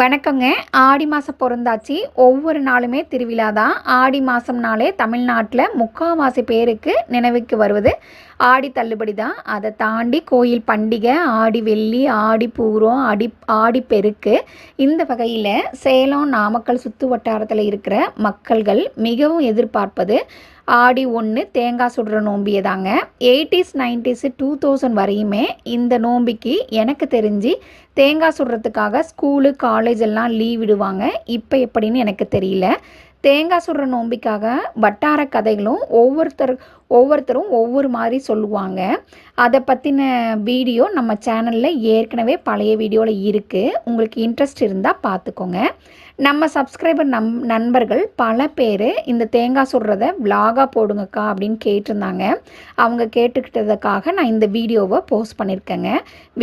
வணக்கங்க. ஆடி மாதம் பிறந்தாச்சு. ஒவ்வொரு நாளுமே திருவிழா தான். ஆடி மாதம்னாலே தமிழ்நாட்டில் முக்கால்வாசி பேருக்கு நினைவுக்கு வருவது. ஆடி தள்ளுபடி தான். அதை தாண்டி கோயில் பண்டிகை ஆடி வெள்ளி ஆடி பூரம் ஆடி ஆடி பெருக்கு. இந்த வகையில் சேலம் நாமக்கல் சுற்று வட்டாரத்தில் இருக்கிற மக்கள்கள் மிகவும் எதிர்பார்ப்பது ஆடி ஒன்று தேங்காய் சுடுற நோம்பியை தாங்க எயிட்டிஸ் நைன்டிஸு டூ தௌசண்ட் வரையுமே இந்த நோம்பிக்கு எனக்கு தெரிஞ்சு தேங்காய் சுடுறதுக்காக ஸ்கூலு காலேஜ் எல்லாம் லீவ் விடுவாங்க. இப்போ எப்படின்னு எனக்கு தெரியல. தேங்காய் சுடுற நோம்பிக்காக வட்டார கதைகளும் ஒவ்வொருத்தர் ஒவ்வொருத்தரும் ஒவ்வொரு மாதிரி சொல்லுவாங்க. அதை பற்றின வீடியோ நம்ம சேனலில் ஏற்கனவே பழைய வீடியோவில் இருக்குது உங்களுக்கு இன்ட்ரெஸ்ட் இருந்தால் பார்த்துக்கோங்க நம்ம சப்ஸ்கிரைபர் நம் நண்பர்கள் பல பேர் இந்த தேங்காய் சுடுறத விலாகாக போடுங்கக்கா அப்படின்னு கேட்டிருந்தாங்க. அவங்க கேட்டுக்கிட்டதுக்காக நான் இந்த வீடியோவை போஸ்ட் பண்ணியிருக்கேங்க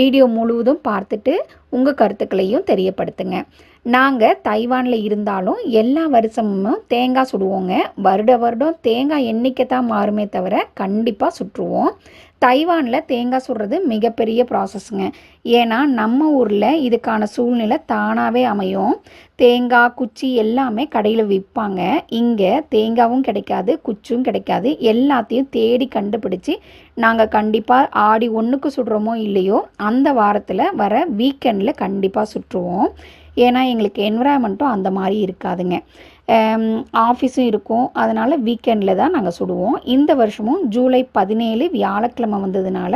வீடியோ முழுவதும் பார்த்துட்டு உங்கள் கருத்துக்களையும் தெரியப்படுத்துங்க. நாங்கள் தைவானில் இருந்தாலும் எல்லா வருஷமும் தேங்காய் சுடுவோங்க. வருட வருடம் தேங்காய் எண்ணிக்கை தான் மாறுமே தவிர கண்டிப்பாக சுற்றுவோம். தைவானில் தேங்காய் சுடுறது மிகப்பெரிய ப்ராசஸ்ங்க ஏன்னா நம்ம ஊரில் இதுக்கான சூழ்நிலை தானாகவே அமையும். தேங்காய் குச்சி எல்லாமே கடையில் விற்பாங்க இங்கே தேங்காவும் கிடைக்காது குச்சும் கிடைக்காது. எல்லாத்தையும் தேடி கண்டுபிடிச்சி நாங்கள் கண்டிப்பாக ஆடி ஒன்றுக்கு சுடுறோமோ இல்லையோ அந்த வாரத்தில் வர வீக்கெண்டில் கண்டிப்பாக சுற்றுவோம். ஏன்னா எங்களுக்கு என்விரான்மெண்ட்டும் அந்த மாதிரி இருக்காதுங்க. ஆஃபீஸும் இருக்கும். அதனால் வீக்கெண்டில் தான் நாங்கள் சுடுவோம். இந்த வருஷமும் ஜூலை பதினேழு வியாழக்கிழமை வந்ததுனால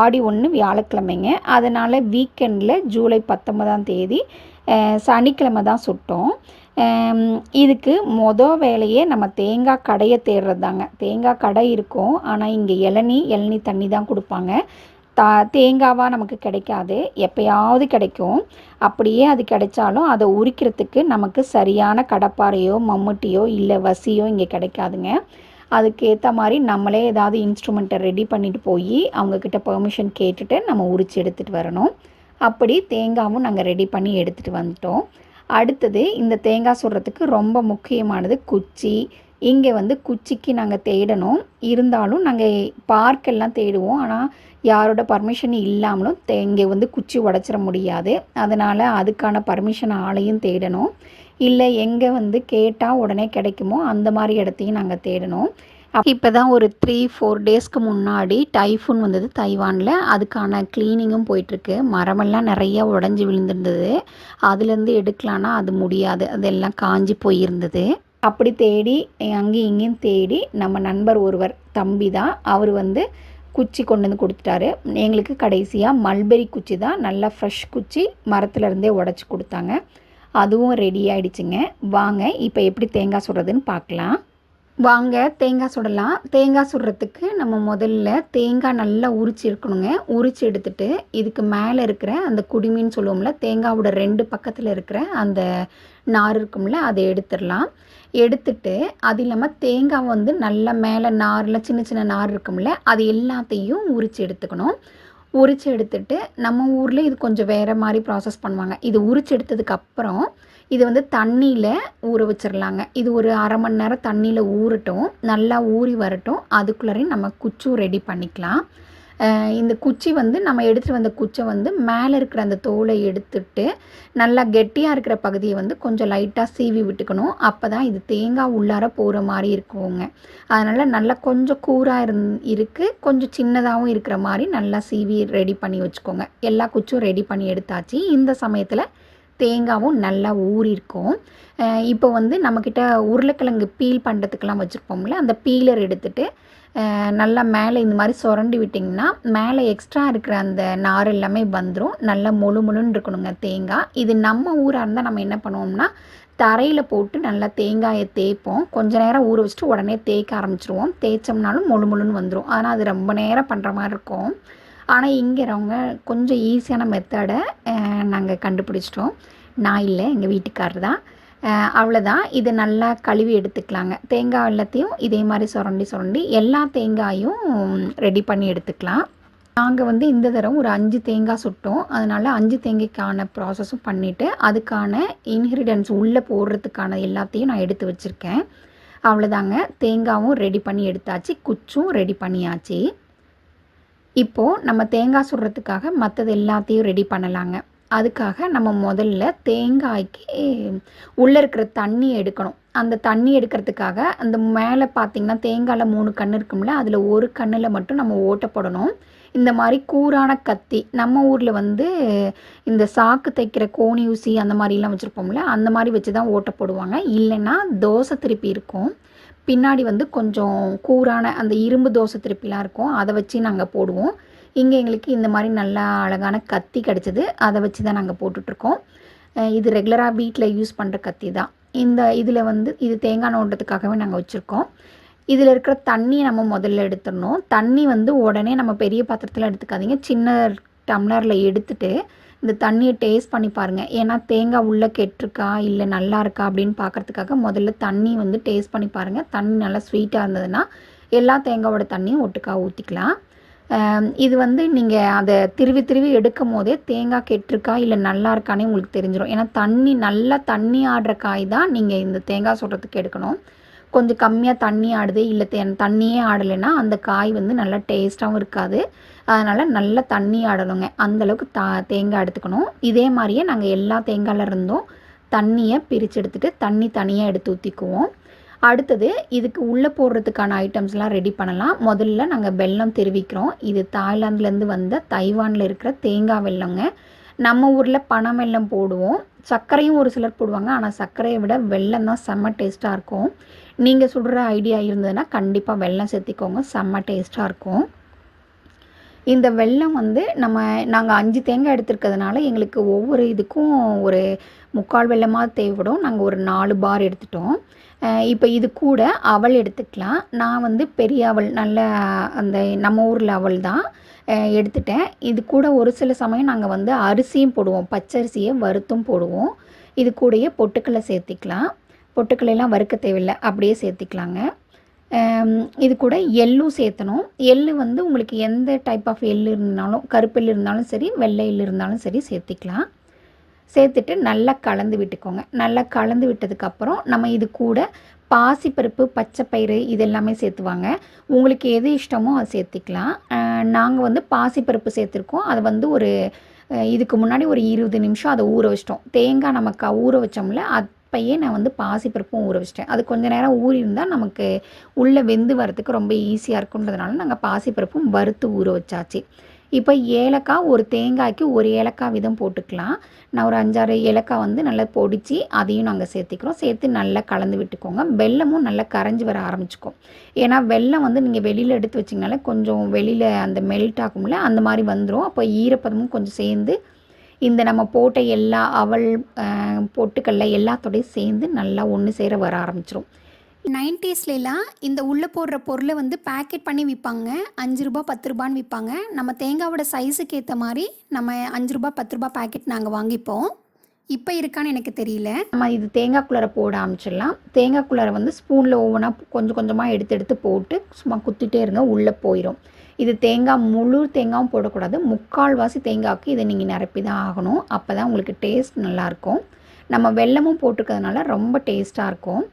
ஆடி ஒன்று வியாழக்கிழமைங்க. அதனால் வீக்கெண்டில் ஜூலை பத்தொன்பதாம் தேதி சனிக்கிழமை தான் சுட்டோம். இதுக்கு மொதல் வேலையே நம்ம தேங்காய் கடையை தேடுறது தாங்க தேங்காய் கடை இருக்கும். ஆனால் இங்கே இளநி இளநி தண்ணி தான் கொடுப்பாங்க. தா தேங்காவாக நமக்கு கிடைக்காது. எப்போயாவது கிடைக்கும். அப்படியே அது கிடைச்சாலும் அதை உரிக்கிறதுக்கு நமக்கு சரியான கடப்பாறையோ மம்முட்டியோ இல்லை வசியோ இங்கே கிடைக்காதுங்க. அதுக்கேற்ற மாதிரி நம்மளே ஏதாவது இன்ஸ்ட்ருமெண்ட்டை ரெடி பண்ணிட்டு போய் அவங்கக்கிட்ட பெர்மிஷன் கேட்டுட்டு நம்ம உரித்து எடுத்துகிட்டு வரணும். அப்படி தேங்காவும் நாங்கள் ரெடி பண்ணி எடுத்துகிட்டு வந்துட்டோம். அடுத்தது இந்த தேங்காய் சுடுறதுக்கு ரொம்ப முக்கியமானது குச்சி. இங்கே வந்து குச்சிக்கு நாங்கள் தேடணும். இருந்தாலும் நாங்கள் பார்க்கெல்லாம் தேடுவோம். ஆனால் யாரோட பர்மிஷன் இல்லாமலும் இங்கே வந்து குச்சி உடச்சிட முடியாது. அதனால் அதுக்கான பர்மிஷன் ஆளையும் தேடணும். இல்லை எங்கே வந்து கேட்டால் உடனே கிடைக்குமோ அந்த மாதிரி இடத்தையும் நாங்கள் தேடணும். இப்போ தான் ஒரு த்ரீ ஃபோர் டேஸ்க்கு முன்னாடி டைஃபூன் வந்தது தைவானில். அதுக்கான க்ளீனிங்கும் போயிட்டுருக்கு. மரமெல்லாம் நிறையா உடஞ்சி விழுந்திருந்தது. அதுலேருந்து எடுக்கலான்னா அது முடியாது. அதெல்லாம் காஞ்சி போயிருந்தது. அப்படி தேடி அங்கேயும் இங்கேயும் தேடி நம்ம நண்பர் ஒருவர் தம்பி தான் அவர் வந்து குச்சி கொண்டு வந்து கொடுத்துட்டாரு. எங்களுக்கு கடைசியாக மல்பெரி குச்சி தான் நல்லா ஃப்ரெஷ் குச்சி மரத்துலேருந்தே உடச்சி கொடுத்தாங்க. அதுவும் ரெடி ஆகிடுச்சிங்க வாங்க இப்போ எப்படி தேங்காய் சுடுறதுன்னு பார்க்கலாம். வாங்க தேங்காய் சுடலாம். தேங்காய் சுடுறதுக்கு நம்ம முதல்ல தேங்காய் நல்லா உரிச்சு இருக்கணுங்க. உரிச்சு எடுத்துட்டு இதுக்கு மேலே இருக்கிற அந்த குடிமின்னு சொல்லுவோம்ல தேங்காவோட ரெண்டு பக்கத்தில் இருக்கிற அந்த நார் இருக்கும்ல அதை எடுத்துடலாம். எடுத்துட்டு அது இல்லாமல் தேங்காய் வந்து நல்லா மேலே நாரில் சின்ன சின்ன நார் இருக்கும்ல அது எல்லாத்தையும் உரித்து எடுத்துக்கணும். உரித்து எடுத்துட்டு நம்ம ஊரில் இது கொஞ்சம் வேறு மாதிரி ப்ராசஸ் பண்ணுவாங்க. இது உரித்து எடுத்ததுக்கப்புறம் இது வந்து தண்ணியில் ஊற வச்சிடலாங்க இது ஒரு அரை மணி நேரம் தண்ணியில் ஊறட்டும். நல்லா ஊறி வரட்டும். அதுக்குள்ளரையும் நம்ம குச்சும் ரெடி பண்ணிக்கலாம். இந்த குச்சி வந்து நம்ம எடுத்துகிட்டு வந்த குச்சை வந்து மேலே இருக்கிற அந்த தோலை எடுத்துட்டு நல்லா கெட்டியாக இருக்கிற பகுதியை வந்து கொஞ்சம் லைட்டாக சீவி விட்டுக்கணும். அப்போ தான் இது தேங்காய் உள்ளார போகிற மாதிரி இருக்குங்க. அதனால் நல்லா கொஞ்சம் கூராக இருந் இருக்குது கொஞ்சம் சின்னதாகவும் இருக்கிற மாதிரி நல்லா சீவி ரெடி பண்ணி வச்சுக்கோங்க. எல்லா குச்சும் ரெடி பண்ணி எடுத்தாச்சு. இந்த சமயத்தில் தேங்காவும் நல்லா ஊறியிருக்கும் இப்போ வந்து நம்மக்கிட்ட உருளைக்கிழங்கு பீல் பண்ணுறதுக்கெலாம் வச்சுருப்போம்ல அந்த பீலர் எடுத்துகிட்டு நல்லா மேலே இந்த மாதிரி சுரண்டி விட்டிங்கன்னா மேலே எக்ஸ்ட்ரா இருக்கிற அந்த நார் எல்லாமே வந்துடும் நல்லா முழு முழுன்னு இருக்கணுங்க தேங்காய் இது நம்ம ஊராக இருந்தால் நம்ம என்ன பண்ணுவோம்னா தரையில் போட்டு நல்லா தேங்காயை தேய்ப்போம். கொஞ்ச நேரம் ஊற வச்சுட்டு உடனே தேய்க்க ஆரம்பிச்சிருவோம். தேய்ச்சோம்னாலும் முழு முழுன்னு வந்துடும் ஆனால் அது ரொம்ப நேரம் பண்ணுற மாதிரி இருக்கும். ஆனால் இங்கிறவங்க கொஞ்சம் ஈஸியான மெத்தடை நாங்கள் கண்டுபிடிச்சிட்டோம். நான் இல்லை எங்கள் வீட்டுக்காரர் தான். அவ்வளோதான் இதை நல்லா கழுவி எடுத்துக்கலாங்க. தேங்காய் எல்லாத்தையும் இதே மாதிரி சுரண்டி சுரண்டி எல்லா தேங்காயும் ரெடி பண்ணி எடுத்துக்கலாம். நாங்கள் வந்து இந்த தடவை ஒரு அஞ்சு தேங்காய் சுட்டோம். அதனால் அஞ்சு தேங்காய்க்கான ப்ராசஸும் பண்ணிவிட்டு அதுக்கான இன்க்ரீடியன்ஸ் உள்ளே போடுறதுக்கான எல்லாத்தையும் நான் எடுத்து வச்சுருக்கேன். அவ்வளோதாங்க தேங்காயும் ரெடி பண்ணி எடுத்தாச்சு. குச்சும் ரெடி பண்ணியாச்சு. இப்போது நம்ம தேங்காய் சுடுறதுக்காக மற்றது எல்லாத்தையும் ரெடி பண்ணலாங்க. அதுக்காக நம்ம முதல்ல தேங்காய்க்கு உள்ளே இருக்கிற தண்ணி எடுக்கணும். அந்த தண்ணி எடுக்கிறதுக்காக அந்த மேலே பார்த்திங்கன்னா தேங்காயில் மூணு கண் இருக்கும்ல அதில் ஒரு கண்ணில் மட்டும் நம்ம ஓட்ட போடணும். இந்த மாதிரி கூரான கத்தி நம்ம ஊரில் வந்து இந்த சாக்கு தைக்கிற கோணி ஊசி அந்த மாதிரிலாம் வச்சுருப்போம்ல அந்த மாதிரி வச்சு தான் ஓட்ட போடுவாங்க. இல்லைன்னா தோசை திருப்பி இருக்கும். பின்னாடி வந்து கொஞ்சம் கூரான அந்த இரும்பு தோசை திருப்பிலாம் இருக்கும். அதை வச்சு நாங்கள் போடுவோம். இங்கே எங்களுக்கு இந்த மாதிரி நல்லா அழகான கத்தி கிடச்சிது. அதை வச்சு தான் நாங்கள் போட்டுட்ருக்கோம். இது ரெகுலராக வீட்டில் யூஸ் பண்ணுற கத்தி தான். இந்த இதில் வந்து இது தேங்காய் நோண்டத்துக்காகவே நாங்கள் வச்சுருக்கோம். இதில் இருக்கிற தண்ணியை நம்ம முதல்ல எடுத்துடணும். தண்ணி வந்து உடனே நம்ம பெரிய பாத்திரத்தில் எடுத்துக்காதீங்க. சின்ன டம்ளரில் எடுத்துகிட்டு இந்த தண்ணியை டேஸ்ட் பண்ணி பாருங்கள் ஏன்னா தேங்காய் உள்ளே கெட்டிருக்கா? இல்லை நல்லா இருக்கா? அப்படின்னு பார்க்குறதுக்காக முதல்ல தண்ணி வந்து டேஸ்ட் பண்ணி பாருங்கள் தண்ணி நல்லா ஸ்வீட்டாக இருந்ததுன்னா எல்லா தேங்காவோட தண்ணியும் ஒட்டுக்கா ஊற்றிக்கலாம் இது வந்து நீங்கள் அதை திருவி திருவி எடுக்கும் போதே தேங்காய் கெட்டிருக்கா? இல்லை நல்லா இருக்கானே உங்களுக்கு தெரிஞ்சிடும் ஏன்னா தண்ணி நல்லா தண்ணி ஆடுற காய் தான் நீங்கள் இந்த தேங்காய் சுடுறதுக்கு எடுக்கணும். கொஞ்சம் கம்மியாக தண்ணி ஆடுது இல்லை தே தண்ணியே ஆடலைன்னா அந்த காய் வந்து நல்லா டேஸ்ட்டாகவும் இருக்காது. அதனால் நல்லா தண்ணி ஆடணுங்க. அந்தளவுக்கு தா தேங்காய் எடுத்துக்கணும். இதே மாதிரியே நாங்கள் எல்லா தேங்காயில் இருந்தும் தண்ணியை பிரித்து எடுத்துகிட்டு தண்ணி தனியாக எடுத்து ஊற்றிக்குவோம் அடுத்தது இதுக்கு உள்ளே போடுறதுக்கான ஐட்டம்ஸ்லாம் ரெடி பண்ணலாம். முதல்ல நாங்கள் வெல்லம் தெரிவிக்கிறோம். இது தாய்லாந்துலேருந்து வந்த தைவானில் இருக்கிற தேங்காய் வெள்ளங்க நம்ம ஊரில் பனை வெல்லம் போடுவோம். சர்க்கரையும் ஒரு சிலர் போடுவாங்க. ஆனால் சர்க்கரையை விட வெல்லம் தான் செம்ம டேஸ்ட்டாக இருக்கும். நீங்கள் சுடுற ஐடியா இருந்ததுன்னா கண்டிப்பாக வெல்லம் சேர்த்திக்கோங்க. செம்ம டேஸ்ட்டாக இருக்கும். இந்த வெல்லம் வந்து நம்ம நாங்கள் அஞ்சு தேங்காய் எடுத்துருக்கிறதுனால எங்களுக்கு ஒவ்வொரு இதுக்கும் ஒரு முக்கால் வெள்ளமாக தேவைப்படும். நாங்கள் ஒரு நாலு பார் எடுத்துட்டோம். இப்போ இது கூட அவள் எடுத்துக்கலாம். நான் வந்து பெரிய அவள் நல்ல அந்த நம்ம ஊரில் அவள் தான். எடுத்துட்டேன். இது கூட ஒரு சில சமயம் நாங்கள் வந்து அரிசியும் போடுவோம். பச்சரிசியை வறுத்தும் போடுவோம். இது கூடயே பொட்டுக்கல்லை சேர்த்திக்கலாம். பொட்டுக்களையெல்லாம் வறுக்க தேவையில்லை அப்படியே சேர்த்திக்கலாங்க. இது கூட எள்ளும் சேர்த்தணும். எள்ளு வந்து உங்களுக்கு எந்த டைப் ஆஃப் எள் இருந்தாலும் கருப்பெல் இருந்தாலும் சரி வெள்ளை எள் இருந்தாலும் சரி சேர்த்திக்கலாம். சேர்த்துட்டு நல்லா கலந்து விட்டுக்கோங்க. நல்லா கலந்து விட்டதுக்கப்புறம் நம்ம இது கூட பாசிப்பருப்பு பச்சைப்பயிறு இது எல்லாமே சேர்த்துவாங்க. உங்களுக்கு எது இஷ்டமோ அதை சேர்த்திக்கலாம். நாங்கள் வந்து பாசிப்பருப்பு சேர்த்துருக்கோம். அதை வந்து ஒரு இதுக்கு முன்னாடி ஒரு இருபது நிமிஷம் அதை ஊற வச்சிட்டோம். தேங்காய் நமக்கு ஊற வச்சோம்ல அது அப்பயே நான் வந்து பாசிப்பருப்பும் ஊற வச்சிட்டேன். அது கொஞ்சம் நேரம் ஊறி இருந்தால் நமக்கு உள்ளே வெந்து வரத்துக்கு ரொம்ப ஈஸியாக இருக்குன்றதுனால நாங்கள் பாசிப்பருப்பும் வறுத்து ஊற வச்சாச்சு. இப்போ ஏலக்காய் ஒரு தேங்காய்க்கு ஒரு ஏலக்காய் விதம் போட்டுக்கலாம். நான் ஒரு அஞ்சாறு ஏலக்காய் வந்து நல்லா பொடிச்சு அதையும் நாங்கள் சேர்த்திக்கிறோம். சேர்த்து நல்லா கலந்து விட்டுக்கோங்க. வெள்ளமும் நல்லா கரைஞ்சி வர ஆரம்பிச்சுக்கும் ஏன்னா வெள்ளம் வந்து நீங்கள் வெளியில் எடுத்து வச்சிங்கனாலே கொஞ்சம் வெளியில் அந்த மெல்ட் ஆகும்ல அந்த மாதிரி வந்துடும் அப்போ ஈரப்பதமும் கொஞ்சம் சேர்ந்து இந்த நம்ம போட்ட எல்லா அவல் பொட்டுக்கல்ல எல்லாத்தோடையும் சேர்ந்து நல்லா ஒன்று சேர வர ஆரம்பிச்சிடும் நைன்டிஸ்லாம் இந்த உள்ளே போடுற பொருளை வந்து பேக்கெட் பண்ணி விற்பாங்க. அஞ்சு ரூபா பத்து ரூபான்னு விற்பாங்க. நம்ம தேங்காவோட சைஸுக்கு ஏற்ற மாதிரி நம்ம அஞ்சு ரூபா பத்து ரூபா பேக்கெட் நாங்கள் வாங்கிப்போம். இப்போ இருக்கான்னு எனக்கு தெரியல. நம்ம இது தேங்காய் குள்ளரை போட ஆரம்பிச்சிடலாம். தேங்காய் குள்ளரை வந்து ஸ்பூனில் ஒவ்வொன்றா கொஞ்சம் கொஞ்சமாக எடுத்து எடுத்து போட்டு சும்மா குத்திட்டே இருங்க உள்ளே போயிடும் இது தேங்காய் முழு தேங்காயும் போடக்கூடாது. முக்கால்வாசி தேங்காய்க்கு இதை நீங்கள் நிரப்பி தான் ஆகணும். அப்போ தான் உங்களுக்கு டேஸ்ட் நல்லாயிருக்கும். நம்ம வெல்லமும் போட்டுக்கிறதுனால ரொம்ப டேஸ்ட்டாக இருக்கும்.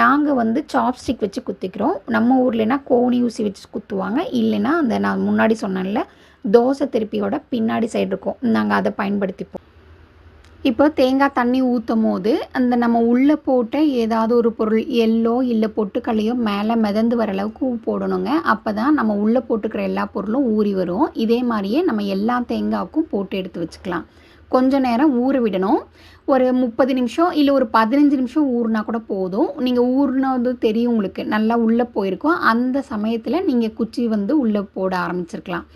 நாங்கள் வந்து சாப்ஸ்டிக் வச்சு குத்திக்கிறோம். நம்ம ஊர்லனா கோணி ஊசி வச்சு குத்துவாங்க. இல்லைன்னா அந்த நான் முன்னாடி சொன்னேன்ல தோசை திருப்பியோட பின்னாடி சைடு இருக்கும். நாங்கள் அதை பயன்படுத்திப்போம். இப்போ தேங்காய் தண்ணி ஊற்றும் போது அந்த நம்ம உள்ளே போட்ட ஏதாவது ஒரு பொருள் எல்லோ இல்லை பொட்டுக்கல்லையோ மேலே மிதந்து வர அளவுக்கு ஊ போடணுங்க. அப்போ தான் நம்ம உள்ளே போட்டுக்கிற எல்லா பொருளும் ஊறி வரும். இதே மாதிரியே நம்ம எல்லா தேங்காய்க்கும் போட்டு எடுத்து வச்சுக்கலாம். கொஞ்சம் நேரம் ஊற விடணும். ஒரு முப்பது நிமிஷம் இல்லை ஒரு பதினஞ்சு நிமிஷம் ஊறினா கூட போதும். நீங்கள் ஊறினது தெரியும் உங்களுக்கு. நல்லா உள்ளே போயிருக்கோம். அந்த சமயத்தில் நீங்கள் குச்சி வந்து உள்ளே போட ஆரம்பிச்சிருக்கலாம்.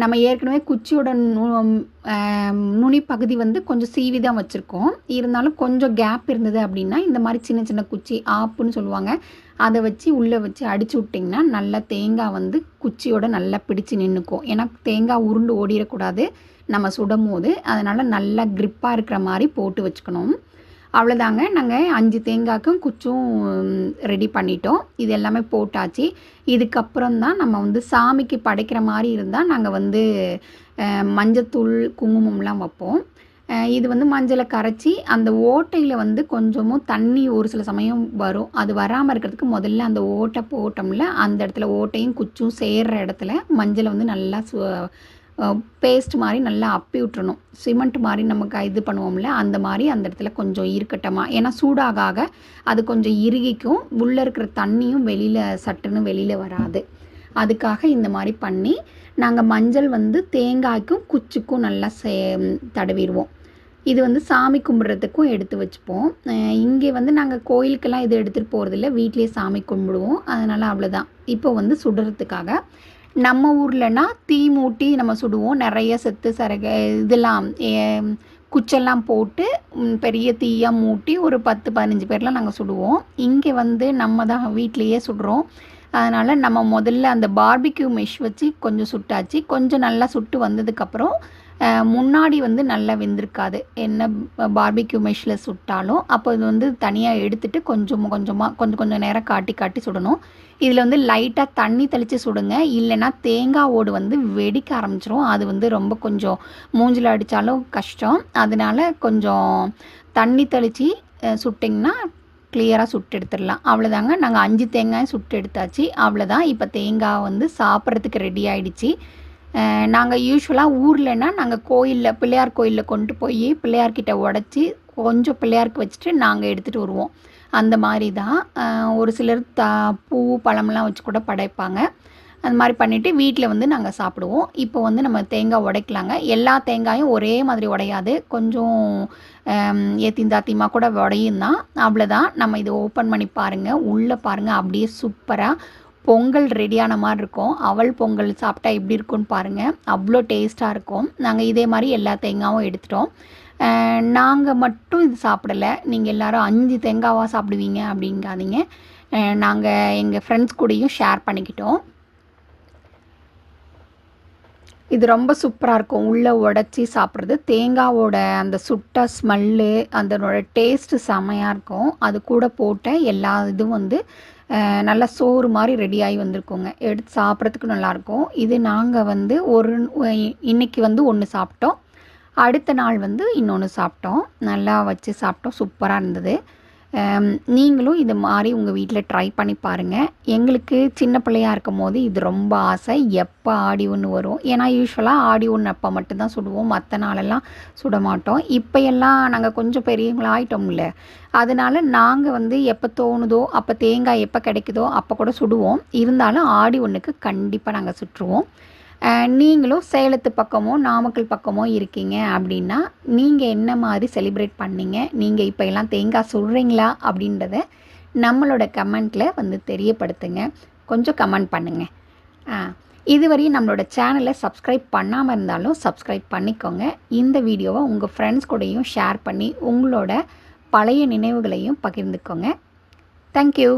நம்ம ஏற்கனவே குச்சியோட நு நுனி பகுதி வந்து கொஞ்சம் சீவி தான் வச்சுருக்கோம். இருந்தாலும் கொஞ்சம் கேப் இருந்தது அப்படின்னா இந்த மாதிரி சின்ன சின்ன குச்சி ஆப்புன்னு சொல்லுவாங்க. அதை வச்சு உள்ளே வச்சு அடிச்சு விட்டிங்கன்னா நல்லா தேங்காய் வந்து குச்சியோட நல்லா பிடிச்சு நின்றுக்கும் ஏன்னா தேங்காய் உருண்டு ஓடிடக்கூடாது. நம்ம சுடும் போது அதனால் நல்லா க்ரிப்பாக இருக்கிற மாதிரி போட்டு வச்சுக்கணும். அவ்வளோதாங்க. நாங்கள் அஞ்சு தேங்காய்க்கும் குச்சும் ரெடி பண்ணிட்டோம். இது எல்லாமே போட்டாச்சு. இதுக்கப்புறம் தான் நம்ம வந்து சாமிக்கு படைக்கிற மாதிரி இருந்தால் நாங்கள் வந்து மஞ்சத்தூள் குங்குமம்லாம் வைப்போம். இது வந்து மஞ்சளை கரைச்சி அந்த ஓட்டையில் வந்து கொஞ்சமும் தண்ணி ஒரு சில சமயம் வரும். அது வராமல் இருக்கிறதுக்கு முதல்ல அந்த ஓட்டை போட்டோம்ல அந்த இடத்துல ஓட்டையும் குச்சும் சேர்கிற இடத்துல மஞ்சளை வந்து நல்லா சு பேஸ்ட் மாதிரி நல்லா அப்பி விட்டுறணும். சிமெண்ட் மாதிரி நமக்கு இது பண்ணுவோம்ல அந்த மாதிரி அந்த இடத்துல கொஞ்சம் இருக்கட்டமாக ஏன்னா சூடாக ஆக அது கொஞ்சம் இறுகிக்கும். உள்ளே இருக்கிற தண்ணியும் வெளியில் சட்டுன்னு வெளியில் வராது. அதுக்காக இந்த மாதிரி பண்ணி நாங்கள் மஞ்சள் வந்து தேங்காய்க்கும் குச்சிக்கும் நல்லா சே தடவிடுவோம். இது வந்து சாமி கும்பிட்றதுக்கும் எடுத்து வச்சுப்போம். இங்கே வந்து நாங்கள் கோயிலுக்கெல்லாம் இது எடுத்துகிட்டு போகிறதில்ல வீட்லேயே சாமி கும்பிடுவோம். அதனால் அவ்வளோதான் இப்போ வந்து சுடுறதுக்காக நம்ம ஊர்லனா தீ மூட்டி நம்ம சுடுவோம். நிறைய செத்து சரக இதெல்லாம் குச்செல்லாம் போட்டு பெரிய தீயாக மூட்டி ஒரு பத்து பதினஞ்சு பேர்லாம் நாங்கள் சுடுவோம். இங்கே வந்து நம்ம தான் வீட்லேயே சுடுறோம். அதனால் நம்ம முதல்ல அந்த பார்பிக்யூ மெஷ் வச்சு கொஞ்சம் சுட்டாச்சு. கொஞ்சம் நல்லா சுட்டு வந்ததுக்கப்புறம் முன்னாடி வந்து நல்லா வெந்திருக்காது. என்ன பார்பிக்யூ மெஷில் சுட்டாலும் அப்போ இது வந்து தனியாக எடுத்துட்டு கொஞ்சம் கொஞ்சமாக கொஞ்சம் கொஞ்சம் நேரம் காட்டி காட்டி சுடணும். இதில் வந்து லைட்டாக தண்ணி தெளித்து சுடுங்க. இல்லைன்னா தேங்காய் ஓடு வந்து வெடிக்க ஆரம்பிச்சிரும். அது வந்து ரொம்ப கொஞ்சம் மூஞ்சில் அடித்தாலும் கஷ்டம். அதனால கொஞ்சம் தண்ணி தெளித்து சுட்டிங்கன்னா கிளியராக சுட்டு எடுத்துடலாம். அவ்வளோதாங்க. நாங்கள் அஞ்சு தேங்காய் சுட்டு எடுத்தாச்சு. அவ்வளோதான். இப்போ தேங்காய் வந்து சாப்பிட்றதுக்கு ரெடி ஆயிடுச்சு. நாங்கள் யூஸ்வலாக ஊர்லன்னா நாங்கள் கோயிலில் பிள்ளையார் கோயிலில் கொண்டு போய் பிள்ளையார்கிட்ட உடச்சி கொஞ்சம் பிள்ளையாருக்கு வச்சுட்டு நாங்கள் எடுத்துகிட்டு வருவோம். அந்த மாதிரி தான் ஒரு சிலர் த பூ பழம்லாம் வச்சு கூட படைப்பாங்க. அந்த மாதிரி பண்ணிவிட்டு வீட்டில் வந்து நாங்கள் சாப்பிடுவோம். இப்போ வந்து நம்ம தேங்காய் உடைக்கலாங்க. எல்லா தேங்காயும் ஒரே மாதிரி உடையாது. கொஞ்சம் ஏத்தின் தாத்தியமாக கூட உடையும் தான் அவ்வளோதான் நம்ம இதை ஓப்பன் பண்ணி பாருங்கள் உள்ளே பாருங்கள் அப்படியே சூப்பராக பொங்கல் ரெடியான மாதிரி இருக்கும். அவல் பொங்கல் சாப்பிட்டா எப்படி இருக்கும்னு பாருங்கள் அவ்வளோ டேஸ்ட்டாக இருக்கும். நாங்கள் இதே மாதிரி எல்லா தேங்காயும் எடுத்துட்டோம். நாங்கள் மட்டும் இது சாப்பிடலை. நீங்கள் எல்லாரும் அஞ்சு தேங்காவாக சாப்பிடுவீங்க அப்படிங்காதீங்க. நாங்கள் எங்கள் ஃப்ரெண்ட்ஸ் கூடயும் ஷேர் பண்ணிக்கிட்டோம். இது ரொம்ப சூப்பராக இருக்கும். உள்ளே உடச்சி சாப்பிட்றது. தேங்காவோட அந்த சுட்ட ஸ்மெல்லு அதனோட டேஸ்ட்டு செமையாக இருக்கும். அது கூட போட்ட எல்லா இதுவும் வந்து நல்லா சோறு மாதிரி ரெடியாகி வந்திருக்குங்க. எடுத்து சாப்பிட்றதுக்கு நல்லாயிருக்கும். இது நாங்கள் வந்து ஒரு இன்னைக்கு வந்து ஒன்று சாப்பிட்டோம். அடுத்த நாள் வந்து இன்னொன்று சாப்பிட்டோம். நல்லா வச்சு சாப்பிட்டோம். சூப்பராக இருந்தது. நீங்களும் இது மாதிரி உங்கள் வீட்டில் ட்ரை பண்ணி பாருங்கள் எங்களுக்கு சின்ன பிள்ளையா இருக்கும் போது இது ரொம்ப ஆசை. எப்போ ஆடி ஒன்று வரும்? ஏன்னா யூஸ்வலாக ஆடி ஒன்று அப்போ மட்டும்தான் சுடுவோம். மற்ற நாளெல்லாம் சுட மாட்டோம் இப்போ எல்லாம் நாங்கள் கொஞ்சம் பெரியவங்களா ஆயிட்டோம்ல. அதனால் நாங்கள் வந்து எப்போ தோணுதோ அப்போ தேங்காய் எப்போ கிடைக்குதோ அப்போ கூட சுடுவோம். இருந்தாலும் ஆடி ஒன்றுக்கு கண்டிப்பாக நாங்கள் சுற்றுவோம். நீங்களும் சேலத்து பக்கமோ நாமக்கல் பக்கமோ இருக்கீங்க அப்படின்னா நீங்கள் என்ன மாதிரி செலிப்ரேட் பண்ணீங்க? நீங்கள் இப்போ எல்லாம் தேங்காய் சுடுறீங்களா? அப்படின்றத நம்மளோட கமெண்ட்டில் வந்து தெரியப்படுத்துங்க. கொஞ்சம் கமெண்ட் பண்ணுங்கள் ஆ இதுவரையும் நம்மளோட சேனலை சப்ஸ்கிரைப் பண்ணாமல் இருந்தாலும் சப்ஸ்கிரைப் பண்ணிக்கோங்க. இந்த வீடியோவை உங்கள் ஃப்ரெண்ட்ஸ் கூடயும் ஷேர் பண்ணி உங்களோட பழைய நினைவுகளையும் பகிர்ந்துக்கோங்க. தேங்க்யூ